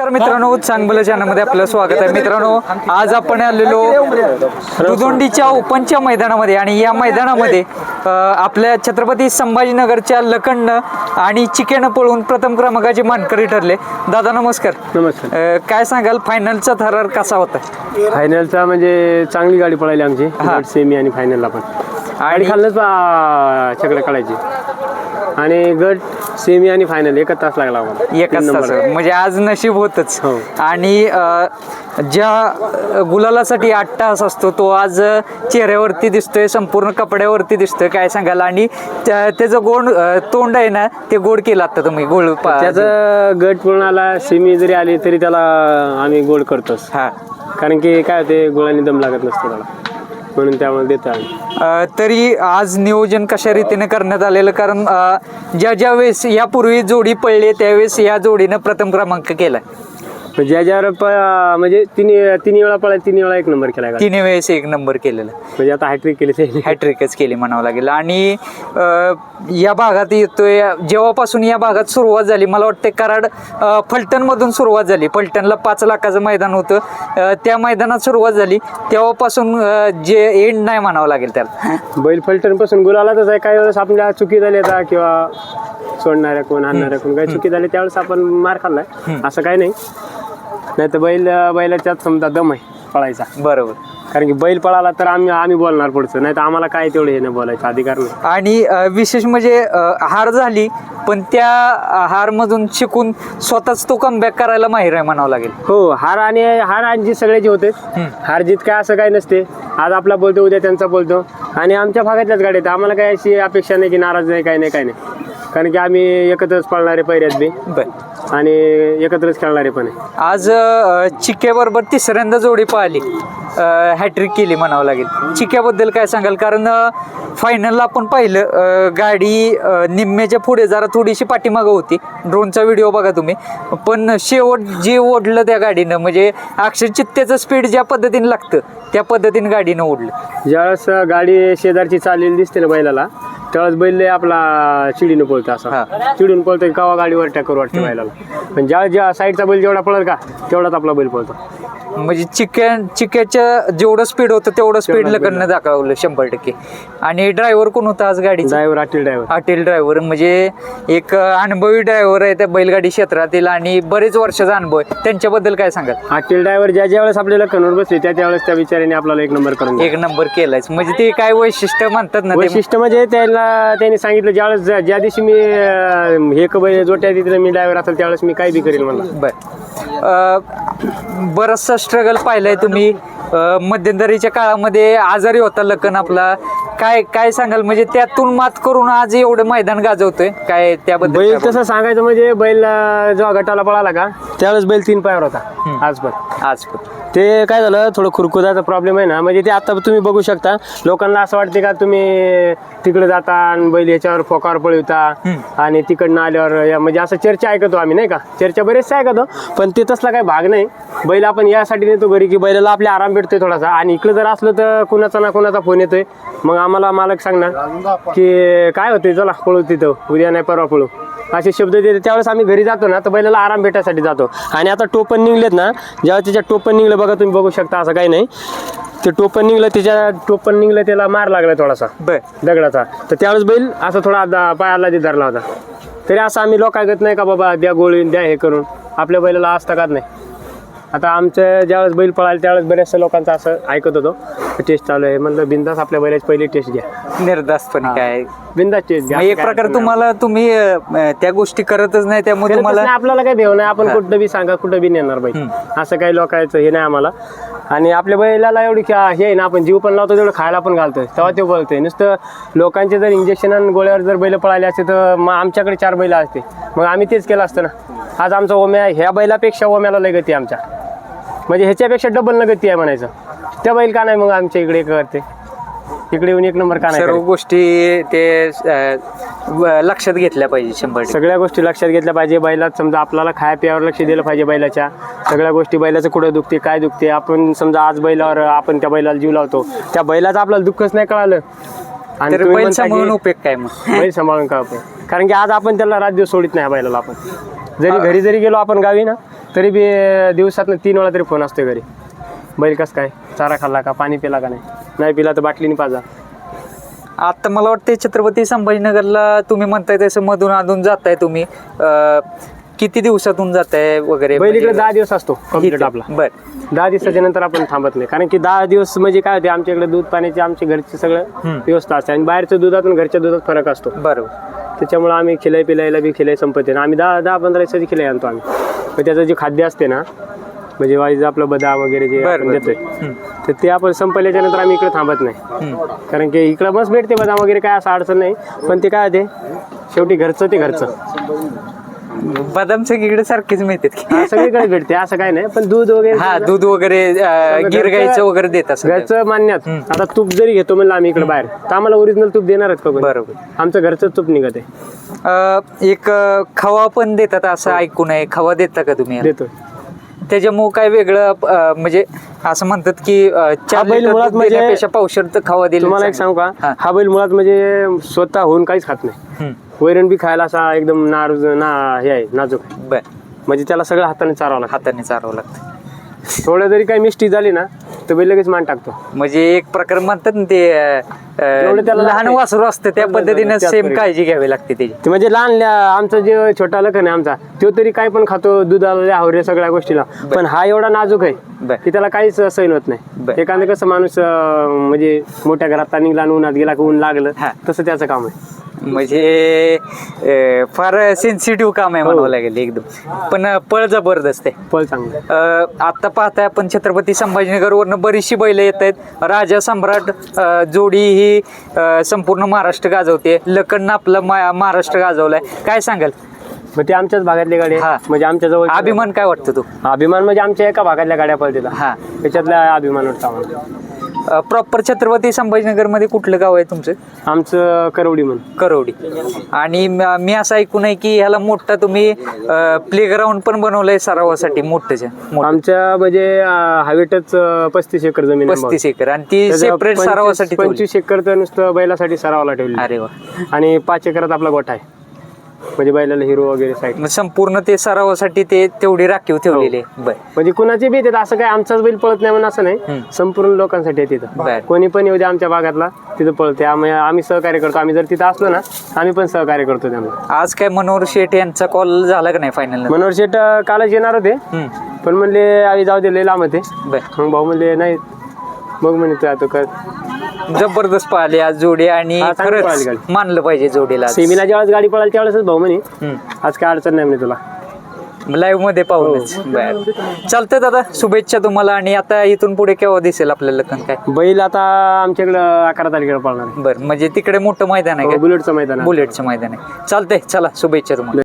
नमस्कार मित्रांनो चांगलं चॅनलमध्ये आपलं स्वागत आहे. मित्रांनो आज आपण आलेलो दुदोंडीच्या ओपनच्या मैदानामध्ये आणि या मैदानामध्ये आपल्या छत्रपती संभाजीनगरच्या लखंडनं आणि चिकेनं पळून प्रथम क्रमांकाचे मानकरी ठरले. दादा नमस्कार. नमस्कार. काय सांगाल फायनलचा थरार कसा होता? फायनलचा म्हणजे चांगली गाडी पळाली आमची हा. सेमी आणि फायनलला पण. आणि चकडे काढायची. आणि गट सेमी आणि फायनल एकच तास लागला आम्हाला. एकच तास. म्हणजे आज नशीब होतच हो. आणि ज्या गुलालासाठी आठ तास असतो तो आज चेहऱ्यावरती दिसतोय संपूर्ण कपड्यावरती दिसतोय काय सांगाल आणि त्या- त्याचं गोड तोंड आहे ना ते गोड केलं आता तुम्ही गोड पा- त्याचं गट पूर्ण आला सेमी जरी आली तरी त्याला आम्ही गोड करतोच हा कारण की काय होते गोळ्याने दम लागत नसतो त्याला म्हणून त्यामुळे देतो अ, तरी आज नियोजन कशा रीतीने करण्यात आलेलं? कारण अ, ज्या ज्या वेळेस यापूर्वी जोडी पडली त्यावेळेस या जोडीनं प्रथम क्रमांक केलाय. पण ज्या ज्यावर प- म्हणजे तिन्ही तिन्ही वेळा पळाली तिन्ही वेळा एक नंबर केला गाडी. तिन्ही वेळेस एक नंबर केलेला. म्हणजे आता हॅट्रिक केली ते हॅट्रिकच केली म्हणावं लागेल. आणि अ, या भागात येतोय जेव्हापासून या भागात सुरुवात झाली मला वाटतं कराड अ, फलटणमधून सुरुवात झाली. फलटणला पाच लाखाचं मैदान होतं. अ, त्या मैदानात सुरुवात झाली. तेव्हापासून अ, जे एंड नाही म्हणावं लागेल त्याला बैल फलटणपासून गुलालातच आहे. काही वेळेस आपल्या चुकी झाल्या का किंवा सोडणाऱ्या कोण आणणाऱ्या कोण काही चुकी झाली त्यावेळेस आपण मार खाल्लाय. असं काही नाही. नाही तर बैल बैलाच्यात समजा दम आहे पळायचा. बरोबर. कारण की बैल पळाला तर आम्ही आम्ही बोलणार पुढचं. नाही तर आम्हाला काय तेवढं हे नाही बोलायचं अधिकार नाही. आणि अ, विशेष म्हणजे अ, हार झाली पण त्या हारमधून शिकून स्वतःच तो कमबॅक करायला माहीर आहे म्हणावं लागेल. हो हार आणि हार आणि जीत सगळ्याचे होते. हार जीत काय असं काही नसते. आज आपला बोलतो उद्या त्यांचा बोलतो. आणि आमच्या भागातल्याच गाड्या आहेत. आम्हाला काही अशी अपेक्षा नाही की नाराज नाही काही नाही काही नाही. कारण की आम्ही एकत्रच पळणारे पैऱ्यात बी. बर. आणि एकत्रच खेळणारे पण आहे. आज अ, चिक्याबरोबर तिसऱ्यांदा जोडी पाहिली. हॅट्रिक केली म्हणावं लागेल. चिक्याबद्दल काय सांगाल? कारण फायनलला आपण पाहिलं अ, गाडी अ, निम्म्याच्या पुढे जरा थोडीशी पाठीमागं होती. ड्रोनचा व्हिडिओ बघा तुम्ही. पण शेवट जे ओढलं त्या गाडीनं म्हणजे अक्षर चित्त्याचं स्पीड ज्या पद्धतीने लागतं त्या पद्धतीने गाडीनं ओढलं. ज्यावेळेस गाडी शेजारची चाललेली दिसते ना बैलाला त्यावेळेस बैल लय आपला चिडीनं पळतो हा. असा चिडून पळतो कवा गाडीवर टॅकर वाटतं बैलाला. पण ज्या ज्या साईडचा बैल जेवढा पळल का तेवढाच आपला बैल पळतो. म्हणजे चिक्या चिक्याच्या जेवढं स्पीड होतं तेवढं स्पीड तेवढं लकडनं दाखवलं शंभर टक्के. आणि ड्रायव्हर कोण होता आज गाडीचा? ड्रायव्हर अटील ड्रायव्हर हॉटेल ड्रायव्हर म्हणजे एक अनुभवी ड्रायव्हर आहे त्या बैलगाडी क्षेत्रातील आणि बरेच वर्षाचा अनुभव आहे. त्यांच्याबद्दल काय सांगाल? अटील ड्रायव्हर ज्या ज्या वेळेस आपल्याला कनवर बसले त्या त्यावेळेस त्या विचाराने आपल्याला एक नंबर करून दिला. एक नंबर केलायच. म्हणजे ते काय वैशिष्ट्य म्हणतात ना ते? वैशिष्ट्य म्हणजे त्याला त्यांनी सांगितलं ज्यावेळेस ज्या ज्या दिवशी मी अं, हे बैल जोट्या तिथे मी ड्रायव्हर असेल त्यावेळेस मी काय बी करेल म्हणलं. बर. अं, बराचसा स्ट्रगल पाहिलाय तुम्ही? मध्यंतरीच्या काळामध्ये आजारी होता लखन आपला. काय काय सांगाल? म्हणजे त्यातून मात करून आज एवढं मैदान गाजवतोय. काय त्याबद्दल बैल काय तसं सांगायचं म्हणजे बैल जेव्हा गटाला पळाला का त्यावेळेस बैल तीन पायावर होता. आज पण. बोल- आज पण. ते काय झालं थोडं खुरकुदाचा प्रॉब्लेम आहे ना. म्हणजे ते आता तुम्ही बघू शकता. लोकांना असं वाटते का तुम्ही तिकडे जाता आणि बैल याच्यावर फोकावर पळवता आणि तिकडनं आल्यावर या- म्हणजे असं चर्चा ऐकतो आम्ही नाही का? चर्चा बरेचसे ऐकतो पण ते तसला काही भाग नाही. बैल आपण यासाठी नेतो घरी की बैलाला आपल्या आराम भेटतोय थोडासा. आणि इकडे जर असलं तर कुणाचा ना कुणाचा फोन येतोय. मग आम्हाला मालक सांगणार की काय होते चला पळू तिथं. उद्या नाही परवा पळू. असे शब्द देते त्यावेळेस आम्ही घरी जातो ना तर बैलाला आराम भेटायसाठी जातो. आणि आता टोपण निघलेत ना जेव्हा त्याच्या टोपण निघलं बघा तुम्ही बघू शकता असं काही नाही. ते टोपण निघलं त्याच्या टोपण निघलं त्याला मार लागला थोडासा. बर. दगडाचा. तर त्यावेळेस बैल असं थोडा दा- पायाला ते धरला होता. तरी असं आम्ही लोकांगत नाही का बाबा द्या गोळी द्या हे करून. आपल्या बैलाला आज तकात नाही. आता आमचं ज्यावेळेस बैल पळाला त्यावेळेस बऱ्याचशा लोकांचं असं ऐकत होतो. टेस्ट चालू आहे. म्हणलं बिंदास आपल्या बैलाची पहिली टेस्ट घ्या. निर्धास्तपणे काय? बिंदास टेस्ट घ्या. मग एक प्रकार तुम्हाला तुम्ही अं, त्या गोष्टी करतच नाही त्यामुळे तुम्हाला आपल्याला काही भेव नाही. आपण कुठं बी सांगा कुठं बी नेणार बाई असं काही लोकांचं हे नाही आम्हाला. आणि आपल्या बैलाला एवढी क्या- हे आहे ना आपण जीव पण लावतो तेवढं खायला पण घालतोय. तेव्हा ते बोलतोय. नुसतं लोकांचे जर इंजेक्शन आणि गोळ्यावर जर बैल पळाले असते तर मग आमच्याकडे चार बैल असते. मग आम्ही तेच केलं असतं ना. आज आमचा ओम्या ह्या बैलापेक्षा ओम्याला लय गती आहे आमच्या. म्हणजे ह्याच्यापेक्षा डबल न गती आहे म्हणायचं. त्या बैल का नाही मग आमच्या इकडे करते? इकडे येऊन एक नंबर का नाही सर्व करत? गोष्टी ते अं, व- लक्षात घेतल्या पाहिजे शंभर टक्के. सगळ्या गोष्टी लक्षात घेतल्या पाहिजे. बैलात समजा आपल्याला खाया पियावर लक्ष दिलं पाहिजे बैलाच्या. सगळ्या गोष्टी बैलाचं कुठं दुखते काय दुखते? आपण समजा आज बैलावर आपण त्या बैलाला जीव लावतो. त्या बैलाचं आपल्याला दुःखच नाही कळालं. आणि तर तुम्ही बैल म्हणता की सांभाळून उपयोग काय मग? बैल सांभाळून का आपण कारण की आज आपण त्याला रात दिवस सोडित नाही बैलाला आपण. जरी घरी जरी गेलो आपण गावी ना तरी बी दिवसातनं तीन वेळा तरी फोन असतो घरी. बैल कस काय? चारा खाल्ला का? पाणी पिला का नाही? नाही पिला तर बाटलीने पाजा. आता मला वाटतं छत्रपती संभाजीनगरला तुम्ही म्हणताय तसं मधून अधून जाताय तुम्ही. अं, किती दिवसातून जाताय वगैरे? बैल इकडे म्हणजे- दहा दिवस असतो कंप्लीट आपला. बर. दहा दिवसाच्या नंतर आपण थांबत नाही. कारण की दहा दिवस म्हणजे काय होते आमच्या इकडे दूध पाण्याची आमची घरची सगळं. व्यवस्था असते. आणि बाहेरच्या दुधात आणि घरच्या दुधात फरक असतो. बरोबर. त्याच्यामुळे आम्ही खिलाई पिलायला बी खिलाई संपत नाही आम्ही दहा दहा पंधरा दिवसाची खिलाई आणतो आम्ही. मग त्याचं जे खाद्य असते ना म्हणजे वाईज आपलं बदाम वगैरे जे बरं, आपण बरं. देतोय. तर ते आपण संपल्याच्या नंतर आम्ही इकडे थांबत नाही. कारण की इकडं मस्त भेटते बदाम वगैरे काय असं अडचण नाही पण ते काय होते शेवटी घरचं ते घरचं बदाम सगळीकडे सारखेच मिळतात की. हा, सगळीकडे भेटते असं काय नाही पण दूध वगैरे हा दूध वगैरे अं, गिर गाईचं वगैरे देत असं घरचं मान्यात आता तूप जरी घेतो म्हणलं आम्ही इकडे बाहेर तर आम्हाला ओरिजिनल तूप का कोणी? बरोबर. आमचं घरचं तूप निघत आहे. अं, एक अं, खवा पण देतात असं ऐकून आहे. खवा देता का तुम्ही? देतो. त्याच्यामुळे काय वेगळं अं, म्हणजे असं म्हणतात की अं, चार बैल लिटर मुळात दूध म्हणजे- देण्यापेक्षा पावशर तर खवा दिला तुम्हाला एक सांगू. का? हा. बैल मुळात म्हणजे स्वतः होऊन काहीच खात नाही. वैरण बी खायला असा एकदम नार ना हे आहे नाजूक आहे. बर. म्हणजे त्याला सगळं हाताने चारावं लागतं. हाताने चारावं लागतं. थोडं जरी काही मिस्टी झाली ना बैल लगेच मान टाकतो म्हणजे एक प्रकार म्हणतात ना ते अं, त्याला लहान लागतंय. वासरू असतं त्या पद्धतीने सेम. काळजी घ्यावी लागते त्याची ते म्हणजे लहान ल्या- आमचा जे छोटा लखन आहे आमचा तो तरी काय पण खातो दुधाला हावरे सगळ्या गोष्टीला पण हा एवढा नाजूक आहे बर. की त्याला काहीच सहन होत बर. नाही एखादं कसं माणूस अं, म्हणजे मोठ्या घरात निघला आणि उन्हात गेला की ऊन लागलं हा. तसं त्याचं काम आहे म्हणजे अं, फार सेन्सिटिव्ह काम आहे म्हणावं लागेल एकदम. पण अं, पळ जबरदस्त आहे. पळ चांगलं आहे. अ, आता पाहताय आपण छत्रपती संभाजीनगरवरनं बरीचशी बैल येत आहेत. राजा सम्राट अ, जोडी ही अ, संपूर्ण महाराष्ट्र गाजवते लखननं आपलं मा- महाराष्ट्र गाजवलाय. काय सांगाल? मग ते आमच्याच भागातली गाडी आहे. हा. म्हणजे आमच्या जवळ अभिमान काय वाटतं तू? अभिमान म्हणजे आमच्या एका भागातल्या गाड्या पळतील. हा. त्याच्यातला अभिमान वाटतो आम्हाला. प्रॉपर छत्रपती संभाजीनगरमध्ये कुठलं गाव आहे तुमचं? आमचं करवडी म्हणून. करवडी. आणि म- मी असं ऐकून आहे की ह्याला मोठा तुम्ही प्ले ग्राउंड पण बनवलंय सरावासाठी मोठं मोठं आमच्या म्हणजे हवेटच पस्तीस एकर जमीन आहे पस्तीस एकर. आणि ती त्याचं सेपरेट पंचवीस- सरावासाठी ठेवली. पंचवीस एकर तर नुसतं बैलासाठी सरावाला ठेवली. अरे वा. आणि पाच एकरात आपला गोठा आहे. म्हणजे बैलाला हिरो वगैरे साईड मग संपूर्ण ते सरावासाठी ते तेवढी राखीव ठेवलेली आहे. बर. म्हणजे कुणाचे बी येतात असं काय आमचाच बैल पळत नाही म्हणून असं नाही. हम्म. संपूर्ण लोकांसाठी आहे बर. तिथं कोणी पण येऊ दे आमच्या भागातला तिथं पळते आम्ही आम्ही सहकार्य करतो. आम्ही जर तिथं असलो ना आम्ही पण सहकार्य करतो त्यांना. आज काय मनोहर शेठ यांचा कॉल झाला का नाही फायनल मनोहर शेट अं, कालच येणार होते. पण म्हणले आम्ही जाऊ दे लय लांब होते बर. मग भाऊ म्हणले नाही. मग म्हणे तू आता कर. जबरदस्त पाहिली आज जोडी आणि हा, चांगली पळाली खरंच गाडी. मानलं पाहिजे जोडीला सेमीला ज्यावेळेस गाडी पळाली त्यावेळेस भाऊ म्हणे आज काय अडचण नाही म्हणे तुला. लाईव्हमध्ये पाहूनच. हो. बर. चालतंय दादा शुभेच्छा तुम्हाला आणि आता इथून पुढे केव्हा दिसेल आपल्याला लखन काय? बैल आता आमच्याकडं अकरा तारखेला पळणार आहे. बर म्हणजे तिकडे मोठं मैदान आहे हो, का बुलेटचं मैदान आहे. बुलेटचं मैदान आहे. चालतंय चला शुभेच्छा तुम्हाला.